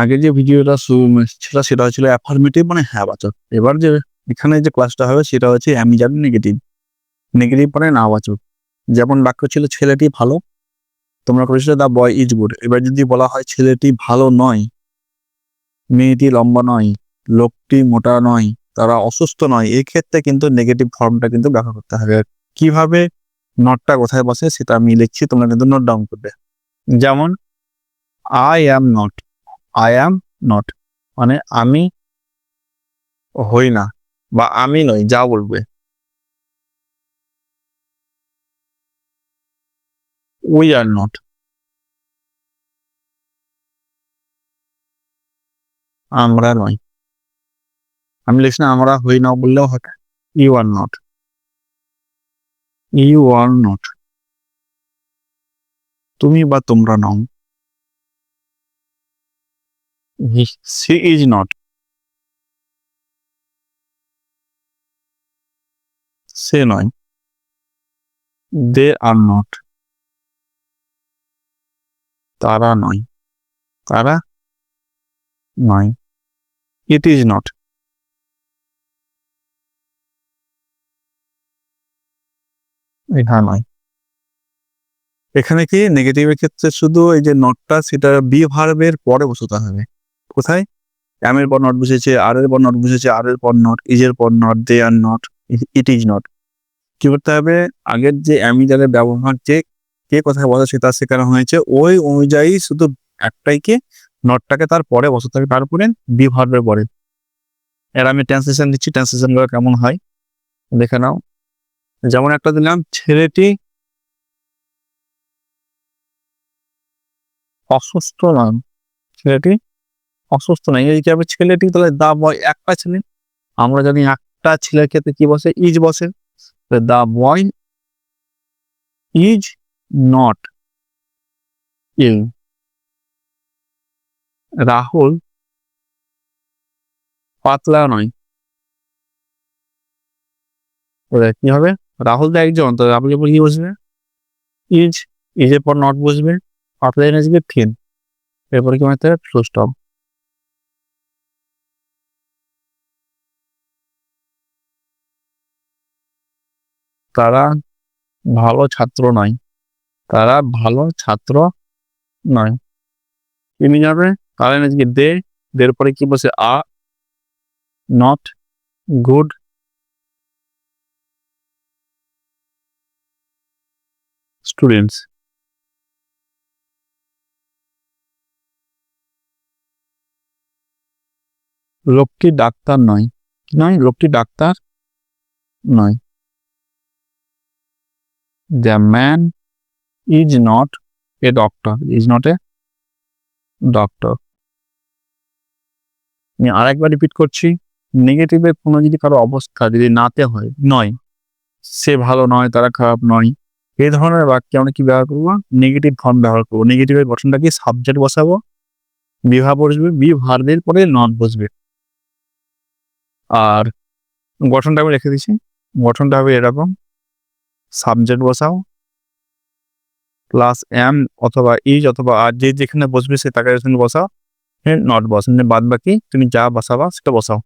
আগে যে ভিডিওটা ছিল সেটা হচ্ছিল অ্যাফার্মেটিভ মানে হ্যাঁ বাচক। এবার যে এখানে যে ক্লাসটা হবে সেটা হচ্ছে আমি জানি নেগেটিভ নেগেটিভ মানে না বাচক। যেমন বাক্য ছিল, ছেলেটি ভালো? তোমরা করেছিলে দা বয় ইজ গুড এবার যদি বলা হয়, ছেলেটি ভালো নয়, মেয়েটি লম্বা নয়, লোকটি মোটা নয়, তারা অসুস্থ নয় এই ক্ষেত্রে কিন্তু নেগেটিভ ফর্মটা কিন্তু ব্যবহার করতে হবে। কীভাবে নটটা কোথায় বসে সেটা আমি লিখছি, তোমরা কিন্তু নোট ডাউন করবে। যেমন I am not I am not মানে আমি হই না বা আমি নই, যা বলবে। উই আর নট আমরা নই। আমি লিখছি না, আমরা হই না বললেও হবে। You are not you are not তুমি বা তোমরা নও। সি ইজ নট সে নয়। দে আর নট তারা নয়। তারা নয়। ইট ইজ নট এটা নয়। এখানে কি নেগেটিভের ক্ষেত্রে শুধু এই যে নটটা সেটা বি ভার্বের পরে বসাতে হবে। কোথায়? অ্যামের পর নট বুঝেছে আর এর পর নট বুঝেছে আর এর পর নট ইজের পর not they are not it is not কি করতে হবে? আগের যে অ্যামিজারের ব্যবহার যে কে কোথায় বসে সেটা শেখানো হয়েছে, ওই অনুযায়ী শুধু একটাই কে নটটাকে তার পরে বসাতে হবে, তারপরে বি ভার্বের পরে। এর আমি ট্রান্সলেশন দিচ্ছি ট্রান্সলেশনগুলো কেমন হয়? দেখে নাও। যেমন একটা দিলাম, ছেলেটি অসুস্থ নয় ছেলেটি অসুস্থ নয় এই হিসাবে ছেলেটি তাহলে দা বয় একটা ছেলে। আমরা জানি একটা ছেলের ক্ষেত্রে কি বসে? ইজ বসে। The boy is not ill Rahul পাতলা নয়। কি হবে? রাহুল দা একজন। তো রাহুলের পর কি বসবে, ইজ, ইজের পর নট বসবে, পাতলা এনেছে থিন এরপরে কি হবে? ফুল স্টপ তারা ভালো ছাত্র নয়। তারা ভালো ছাত্র নয়। তিনি যাবে? তারা এনেছে দে, দের পরে কি বসে আ নট গুড স্টুডেন্টস লোকটি ডাক্তার নয়। নয়? লোকটি ডাক্তার নয়। The man is not a doctor is not a doctor আমি আরেকবার রিপিট করছি। নেগেটিভের কোনো যদি কারও অবস্থা যদি নাতে হয়, নয়। সে ভালো নয়, তারা খারাপ নয়। এই ধরনের বাক্যে আমরা কি ব্যবহার করব? নেগেটিভ ফর্ম ব্যবহার করব। নেগেটিভের গঠনটা কি সাবজেক্ট বসাবো? বিভা বসবে বি পরে নট বসবে। আর গঠনটা আমি রেখে দিচ্ছি। গঠনটা হবে এরকম। সাবজেক্ট বসাও। প্লাস এম অথবা ইজ অথবা আর যে যেখানে বসবে সে তাকে বসাও। নট বসাও। বাদ বাকি তুমি যা বসাবা সেটা বসাও।